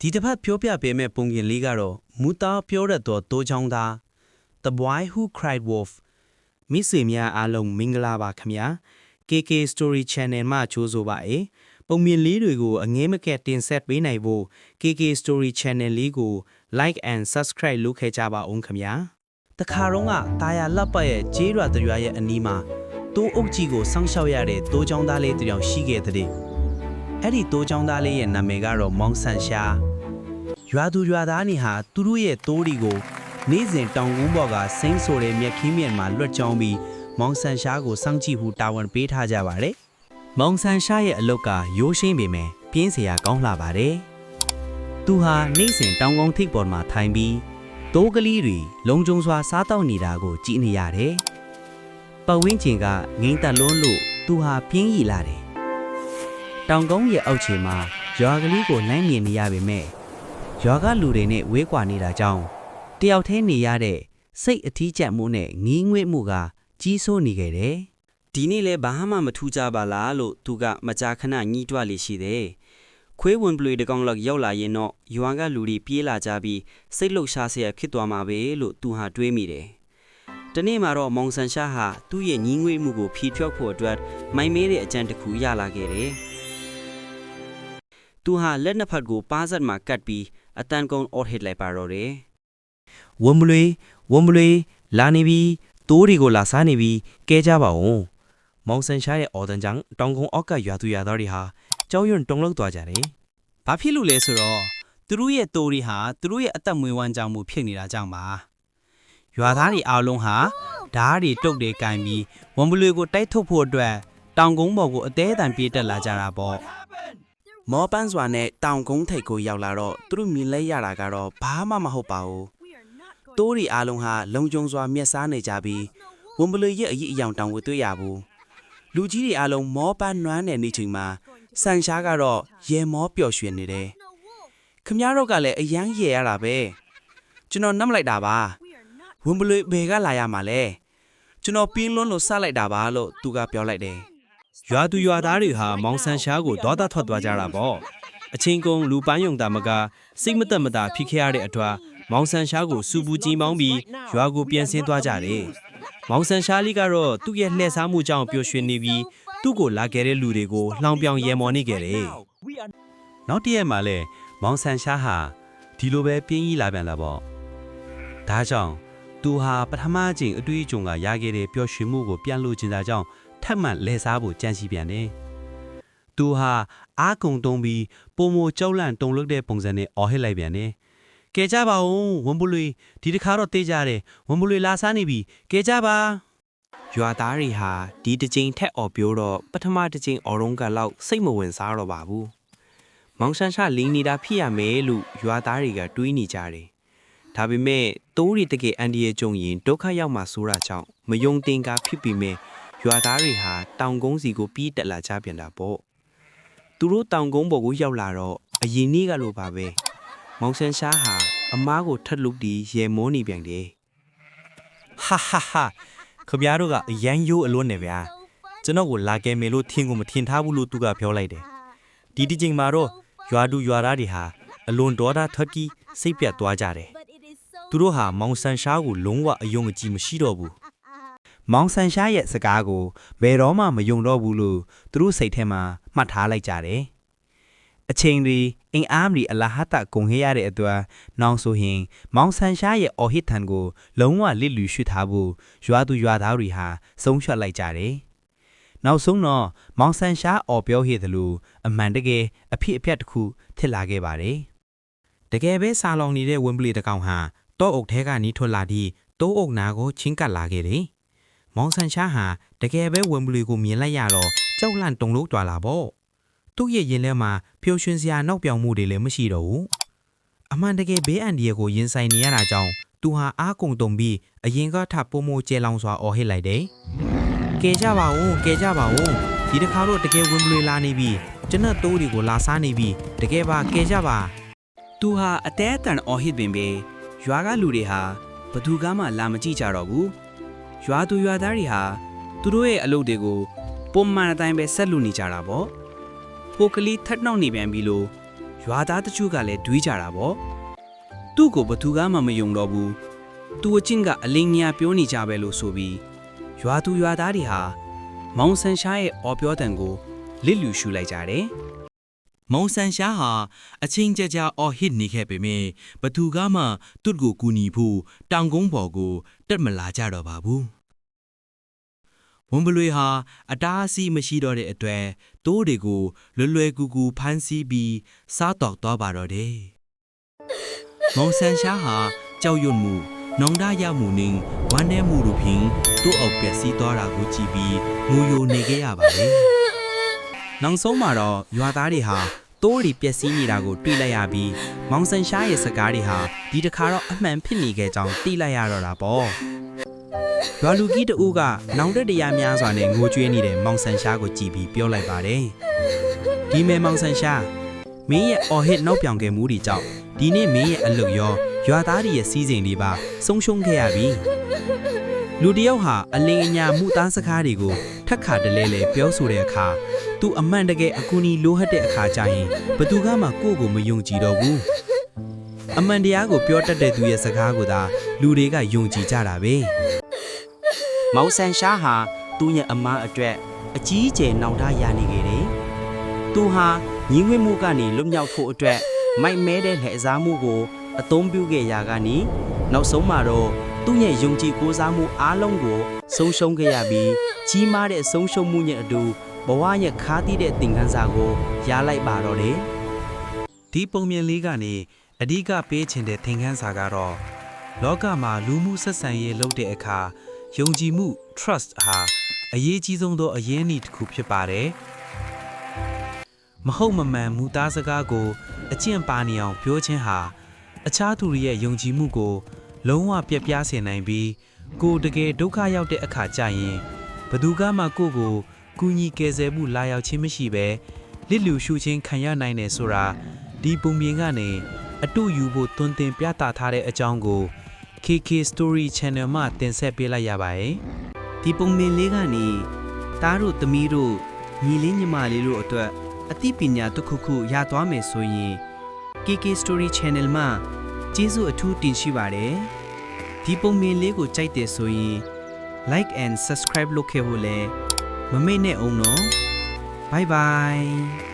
ဒီတစ်ဖက်ပြောပြပေးမဲ့ပုံပြင်လေးကတော့မူသားပြောရတော့တိုးချောင်းသား The Boy Who Cried Wolf မိစေများအားလုံးမင်္ဂလာပါခင်ဗျာ KK Story Channel မှာကြိုးဆိုပါအေပုံမြင်လေးတွေကိုအငဲမကက်တင်ဆက်ပေးနိုင်ဖို့ KK Story Channel လေးကို Like and Subscribe လုပ်ခဲ့ကြပါအောင်ခင်ဗျာတခါတော့ကတာယာလက်ပတ်ရဲ့ဂျေးရွာတရွာရဲ့အနီးမှာတိုးအုပ်ကြီးကိုစောင့်ရှောက်ရတဲ့တိုးချောင်းသားလေးတစ်ယောက်ရှိခဲ့တဲ့ အဲ့ဒီတိုးချောင်းသားလေးရဲ့နာမည်ကတော့မောင်ဆန်ရှားရွာသူရွာသားနေဟာသူတို့ရဲ့တိုးရီကိုနေ့စဉ်တောင်ကုန်းပေါ်ကစိမ့်ဆိုတဲ့မြက်ခင်းမြက်မှာလွတ်ကြောင်းပြီးမောင်ဆန်ရှားကိုစောင့်ကြည့်ဟုတာဝန်ပေးထားကြပါတယ်။မောင်ဆန်ရှားရဲ့အလုတ်ကရိုးရှင်းပေမဲ့ပြင်းစရာကောင်းလှပါတယ်။သူဟာနေ့စဉ်တောင်ကုန်းထိပ်ပေါ်မှာထိုင်ပြီးတိုးကလေးတွေလုံခြုံစွာစားတောက်နေတာကိုကြည့်နေရတယ်။ပတ်ဝန်းကျင်ကငိမ့်တက်လွန်းလို့သူဟာပြင်းရည်လာတယ်။ တောင်ကုန်းရဲ့အောက်ခြေမှာရွာကလေးကိုလမ်းမြင်နေရပေမဲ့ရွာကလူတွေနဲ့ဝေးကွာနေတာကြောင့်တယောက်တည်းနေရတဲ့စိတ်အထီးကျပ်မှုနဲ့ငီးငွေ့မှုကကြီးစိုးနေခဲ့တယ်။ဒီနေ့လဲဘာမှမထူးကြပါလားလို့သူကမကြာခဏညှိတွလေရှိတယ်။ခွေးဝင်ပလွေတကောင်လောက်ရောက်လာရင်တော့ရွာကလူတွေပြေးလာကြပြီးစိတ်လှုပ်ရှားစရာဖြစ်သွားမှာပဲလို့သူဟာတွေးမိတယ်။တနေ့မှာတော့မောင်ဆန်ရှားဟာသူ့ရဲ့ညီးငွေ့မှုကိုဖြီထွက်ဖို့အတွက်မိုင်မဲတဲ့အကြံတစ်ခုရလာခဲ့တယ်။ သူဟာလက်နှစ်ဖက်ကိုပါးစပ်မှာကတ်ပြီးအတန်ကုန်အော်ဟစ်လိုက်ပါတော့တယ်။ဝမ်မလွေဝမ်မလွေလာနေပြီတိုးတွေကိုလာစားနေပြီကဲကြပါဦး။မောင်ဆန်ရှားရဲ့အော်တန်ကြောင့်တောင်ကုန်းအောက်ကရွာသူရွာသားတွေဟာကြောက်ရွံ့တုန်လှုပ်သွားကြတယ်။ဘာဖြစ်လို့လဲဆိုတော့သူတို့ရဲ့တိုးတွေဟာသူတို့ရဲ့အသက်မွေးဝမ်းကြောင်းမှုဖြစ်နေတာကြောင့်ပါ။ရွာသားတွေအားလုံးဟာဓားတွေတုတ်တွေကင်ပြီးဝမ်မလွေကိုတိုက်ထုတ်ဖို့အတွက်တောင်ကုန်းပေါ်ကိုအသေးအတန်ပြေးတက်လာကြတာပေါ့။ မောပန်းစွာနဲ့တောင်ကုန်းထိပ်ကိုရောက်လာတော့သူတို့မြင်လဲရတာကတော့ဘာမှမဟုတ်ပါဘူး။တိုးရီအားလုံးဟာလုံကျုံစွာမျက်စားနေကြပြီးဝံပလွေရဲ့အရေးအယောင်တောင်ကိုတွေ့ရဘူး။လူကြီးတွေအားလုံးမောပန်းနွမ်းတဲ့နေ့ချိန်မှာဆန်ရှားကတော့ရေမောပျော်ရွှင်နေတယ်။ခမည်းတော်ကလည်းအယမ်းရေရတာပဲ။ကျွန်တော်နှမ်းလိုက်တာပါ။ဝံပလွေဘယ်ကလာရမှာလဲ။ကျွန်တော်ပြင်းလွန်းလို့စလိုက်တာပါလို့သူကပြောလိုက်တယ်။ ရွာသူရွာသားတွေဟာမောင်ဆန်ရှားကိုဒေါသထွက်သွားကြတာပေါ့အချင်းကုန်းလူပန်းယုံတာမကစိတ်မသက်မသာဖြစ်ခဲ့ရတဲ့အတွက်မောင်ဆန်ရှားကိုစူပူကြီးမောင်းပြီးရွာကိုပြန်ဆင်းသွားကြတယ်မောင်ဆန်ရှားလေးကတော့သူ့ရဲ့လှည့်စားမှုကြောင့်ပျော်ရွှင်နေပြီးသူ့ကိုလာခဲ့တဲ့လူတွေကိုလှောင်ပြောင်ရဲမော်နေခဲ့တယ်နောက်တစ်ရက်မှလည်းမောင်ဆန်ရှားဟာဒီလိုပဲပြင်းကြီးလာပြန်လာပေါ့ဒါကြောင့်သူဟာပထမအကြိမ်အတွေ့အကြုံကရခဲ့တဲ့ပျော်ရွှင်မှုကိုပြန်လို့ကျင်တာကြောင့် ထပ်မံလဲစားဖို့ကြံစီပြန်တယ်။သူဟာအားကုံတုံးပြီးပုံမကြောက်လန့်တုန်လှုပ်တဲ့ပုံစံနဲ့အော်ဟစ်လိုက်ပြန်တယ်။ကဲကြပါဦးဝမ်ပလွေဒီတစ်ခါတော့တေးကြတယ်ဝမ်ပလွေလာစားနေပြီကဲကြပါရွာသားတွေဟာဒီတစ်ကြိမ်ထက်အော်ပြောတော့ပထမတစ်ကြိမ်အော်ရုံးကလောက်စိတ်မဝင်စားတော့ပါဘူး။မောင်ဆန်ရှာလင်းနေတာဖြစ်ရမယ်လို့ရွာသားတွေကတွေးနေကြတယ်။ဒါပေမဲ့တိုးရီတကယ်အန်ဒီရဲ့ကြုံရင်ဒုက္ခရောက်မှဆိုးတာကြောင့်မယုံတင်ကားဖြစ်ပြီးမဲ့ ရွာသားတွေဟာတောင်ကုန်းစီကိုပြေးတက်လာကြပြန်တာပေါ့သူတို့တောင်ကုန်းပေါ်ကိုရောက်လာတော့အရင်နေ့ကလိုပါပဲမောင်ဆန်ရှားဟာအမားကိုထက်လုတီရေမောနေပြန်တယ်ဟာဟာဟာခမရတို့ကအရန်ယိုးအလွန်းနေဗျာကျွန်တော်ကိုလာကဲမယ်လို့ထင်ကိုမထင်ထားဘူးလို့သူကပြောလိုက်တယ်ဒီဒီချိန်မှာတော့ရွာသူရွာသားတွေဟာအလွန်ဒေါသထွက်ပြီးစိတ်ပြတ်သွားကြတယ်သူတို့ဟာမောင်ဆန်ရှားကိုလုံးဝအယုံအကြည်မရှိတော့ဘူး မောင်ဆန်ရှားရဲ့စကားကိုဘယ်တော့မှမယုံတော့ဘူးလို့သူတို့စိတ်ထဲမှာမှတ်ထားလိုက်ကြတယ်။အချိန်တွေအင်အားမီအလာဟတကုန်ခဲ့ရတဲ့အတွက်နောင်ဆိုရင် မောင်ဆန်ရှားရဲ့အော်ဟစ်ထန်ကို လုံးဝလစ်လူရှုထားဖို့ရွာသူရွာသားတွေဟာဆုံးဖြတ်လိုက်ကြတယ်။နောက်ဆုံးတော့မောင်ဆန်ရှားအော်ပြောဟစ်သလိုအမှန်တကယ်အဖြစ်အပျက်တစ်ခုဖြစ်လာခဲ့ပါတယ်။တကယ်ပဲဆာလောင်နေတဲ့ဝင်းပလီတစ်ကောင်ဟာတောအုပ်ထဲကနီးထွက်လာပြီးတိုးအုပ်နာကိုချင်းကပ်လာခဲ့တယ်။ မောင်ဆန်ရှားဟာတကယ်ပဲဝင်ပလီကိုမြင်လိုက်ရတော့ကြောက်လန့်တုန်လို့တွာလာပေါ့သူ့ရဲ့ရင်ထဲမှာပျော်ရွှင်စရာနောက်ပြောင်မှုတွေလည်းမရှိတော့ဘူးအမှန်တကယ်ဘေးအန္တရာယ်ကိုရင်ဆိုင်နေရတာကြောင့်သူဟာအားကုန်တုံပြီးအရင်ကထပိုမိုကျဲလောင်စွာအော်ဟစ်လိုက်တယ်ကဲကြပါဦးကဲကြပါဦးဒီတစ်ခါတော့တကယ်ဝင်ပလီလာနေပြီကျွန်တော်တိုးတွေကိုလာစားနေပြီတကယ်ပါကဲကြပါသူဟာအတဲအတန်အော်ဟစ်ပင်ပဲရွာကလူတွေဟာဘသူကမှလာမကြည့်ကြတော့ဘူး ရွာသူရွာသားတွေဟာသူတို့ရဲ့အလုပ်တွေကိုပုံမှန်အတိုင်းပဲဆက်လုပ်နေကြတာပေါ့ဖိုကလီထက်နှောက်နေပြန်ပြီလို့ရွာသားတချို့ကလည်းတွေးကြတာပေါ့သူ့ကိုဘသူကမှမယုံတော့ဘူးသူအချင်းကအလင်းညာပြောနေကြပဲလို့ဆိုပြီးရွာသူရွာသားတွေဟာမောင်ဆန်ရှားရဲ့အော်ပြောတန်ကိုလစ်လူရှူလိုက်ကြတယ်မောင်ဆန်ရှားဟာအချင်းကြကြအော်ဟစ်နေခဲ့ပေမဲ့ဘသူကမှသူ့ကိုကူညီဖို့တောင်ကုန်းပေါ်ကိုတက်မလာကြတော့ပါဘူး ဝန်ဘလွေဟာအတားအဆီးမရှိတော့တဲ့အတွက်တိုးတွေကိုလွယ်လွယ်ကူကူဖမ်းဆီးပြီးစားတော့တော့ပါတော့တယ်မောင်ဆန်ရှားဟာကြောက်ရွံ့မှုနောင်တရမှုနဲ့ဝမ်းနည်းမှုတို့ဖြင့်သူ့အောက်ပျက်စီးသွားတာကိုကြည့်ပြီးငိုယိုနေခဲ့ရပါတယ်နောက်ဆုံးမှာတော့ရွာသားတွေဟာတိုးရီပျက်စီးနေတာကိုတွေ့လိုက်ရပြီးမောင်ဆန်ရှားရဲ့စကားတွေဟာဒီတစ်ခါတော့အမှန်ဖြစ်နေခဲ့ကြောင်းသိလိုက်ရတော့တာပေါ့ ရွာလူကြီးတဦးကနောင်တတရားများစွာနဲ့ငိုကြွေးနေတဲ့မောင်ဆန်ရှားကိုကြည့်ပြီးပြောလိုက်ပါတယ်ဒီမဲမောင်ဆန်ရှားမင်းရဲ့အော်ဟစ်နောက်ပြောင်ခဲ့မှုတွေကြောင့်ဒီနေ့မင်းရဲ့အလုပ်ရောရွာသားတွေရဲ့စီးစိမ်တွေပါဆုံးရှုံးခဲ့ရပြီလူတစ်ယောက်ဟာအလင်းအညာမှုသားစကားတွေကိုထက်ခါတလဲလဲပြောဆိုတဲ့အခါသူအမှန်တကယ်အကူအညီလိုဟတ်တဲ့အခါကျရင်ဘသူကမှကိုယ့်ကိုမယုံကြည်တော့ဘူးအမှန်တရားကိုပြောတတ်တဲ့သူရဲ့စကားကိုသာလူတွေကယုံကြည်ကြတာပဲ မောင်ဆန်ရှားဟာသူ့ရဲ့အမားအတွက်အကြီးအကျယ်နောင်တရနေခဲ့တယ်သူဟာညီငွေမှုကနေလွတ်မြောက်ဖို့အတွက်မိုက်မဲတဲ့လှည့်စားမှုကိုအသုံးပြုခဲ့ရာကနေနောက်ဆုံးမှာတော့သူ့ရဲ့ယုံကြည်ကိုးစားမှုအားလုံးကိုဆုံးရှုံးခဲ့ရပြီးကြီးမားတဲ့ဆုံးရှုံးမှုနဲ့အတူဘဝရဲ့ခါးသီးတဲ့သင်ခန်းစာကိုရလိုက်ပါတော့တယ်။ဒီပုံမြင်လေးကနေအဓိကပေးချင်တဲ့သင်ခန်းစာကတော့လောကမှာလူမှုဆက်ဆံရေးလုပ်တဲ့အခါ ယုံကြည်မှု trust ဟာအရေးကြီးဆုံးသောအရင်းအနှီးတစ်ခုဖြစ်ပါတယ်။မဟုတ်မမှန်မူသားစကားကို အကျင့်ပါနေအောင်ပြောခြင်းဟာအခြားသူတွေရဲ့ယုံကြည်မှုကို လုံးဝပြက်ပြားစေနိုင်ပြီးကိုယ်တကယ်ဒုက္ခရောက်တဲ့အခါကျရင်ဘယ်သူကမှကိုယ့်ကိုကူညီကယ်ဆယ်မှုလာရောက်ခြင်းမရှိဘဲလစ်လူရှုခြင်းခံရနိုင်တယ်ဆိုတာဒီပုံပြင်ကနေအတူယူဖို့တွင်တင်ပြသထားတဲ့အကြောင်းကို KK Story Channel မှာတင်ဆက်ပေးလိုက်ရပါတယ်။ဒီပုံပြင်လေးကနေတားတို့သမီးတို့ညီလေးညီမလေးတို့အတွက်အသိပညာတစ်ခုခုရသွားမယ်ဆိုရင် KK Story Channel မှာကျေးဇူးအထူးတင်ရှိပါတယ်။ဒီပုံပြင်လေးကိုကြိုက်တယ်ဆိုရင် like and subscribe လုပ်ခဲ့ဖို့လည်းမမေ့နဲ့အောင်နော် bye bye